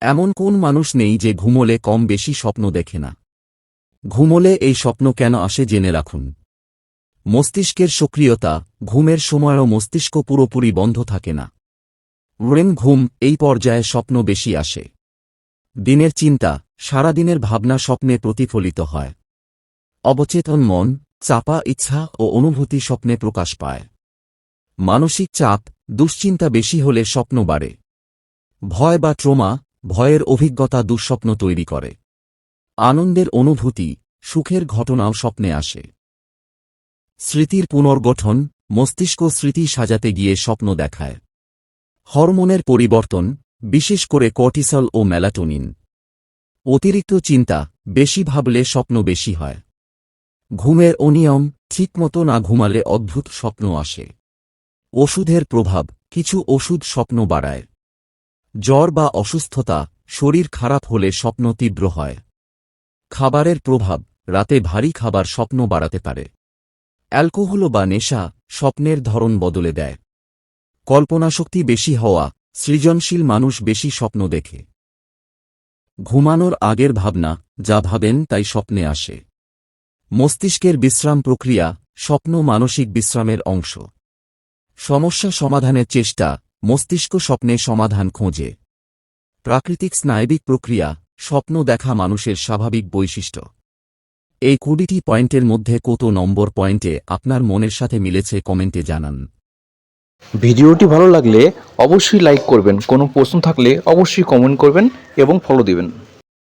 এমন কোন মানুষ নেই যে ঘুমোলে কম বেশি স্বপ্ন দেখে না। ঘুমোলে এই স্বপ্ন কেন আসে জেনে রাখুন। মস্তিষ্কের সক্রিয়তা, ঘুমের সময়ও মস্তিষ্ক পুরোপুরি বন্ধ থাকে না। রেম ঘুম এই পর্যায়ে স্বপ্ন বেশি আসে। দিনের চিন্তা, সারাদিনের ভাবনা স্বপ্নে প্রতিফলিত হয়। অবচেতন মন, চাপা ইচ্ছা ও অনুভূতি স্বপ্নে প্রকাশ পায়। মানসিক চাপ, দুশ্চিন্তা বেশি হলে স্বপ্ন বাড়ে। ভয় বা ট্রোমা ভয়ের অভিজ্ঞতা দুঃস্বপ্ন তৈরি করে। আনন্দের অনুভূতি, সুখের ঘটনাও স্বপ্নে আসে। স্মৃতির পুনর্গঠন, মস্তিষ্ক স্মৃতি সাজাতে গিয়ে স্বপ্ন দেখায়। হরমোনের পরিবর্তন, বিশেষ করে কর্টিসল ও মেলাটোনিন। অতিরিক্ত চিন্তা, বেশি ভাবলে স্বপ্ন বেশি হয়। ঘুমের অনিয়ম, ঠিকমতো না ঘুমালে অদ্ভুত স্বপ্ন আসে। ওষুধের প্রভাব, কিছু ওষুধ স্বপ্ন বাড়ায়। জ্বর বা অসুস্থতা, শরীর খারাপ হলে স্বপ্ন তীব্র হয়। খাবারের প্রভাব, রাতে ভারী খাবার স্বপ্ন বাড়াতে পারে। অ্যালকোহল বা নেশা, স্বপ্নের ধরন বদলে দেয়। কল্পনাশক্তি বেশি হওয়া, সৃজনশীল মানুষ বেশি স্বপ্ন দেখে। ঘুমানোর আগের ভাবনা, যা ভাবেন তাই স্বপ্নে আসে। মস্তিষ্কের বিশ্রাম প্রক্রিয়া, স্বপ্ন মানসিক বিশ্রামের অংশ। সমস্যা সমাধানের চেষ্টা মস্তিষ্ক স্বপ্নে সমাধান খোঁজে। প্রাকৃতিক স্নায়বিক প্রক্রিয়া, স্বপ্ন দেখা মানুষের স্বাভাবিক বৈশিষ্ট্য। এই কুড়িটি পয়েন্টের মধ্যে কত নম্বর পয়েন্টে আপনার মনের সাথে মিলেছে কমেন্টে জানান। ভিডিওটি ভালো লাগলে অবশ্যই লাইক করবেন, কোনো প্রশ্ন থাকলে অবশ্যই কমেন্ট করবেন এবং ফলো দিবেন।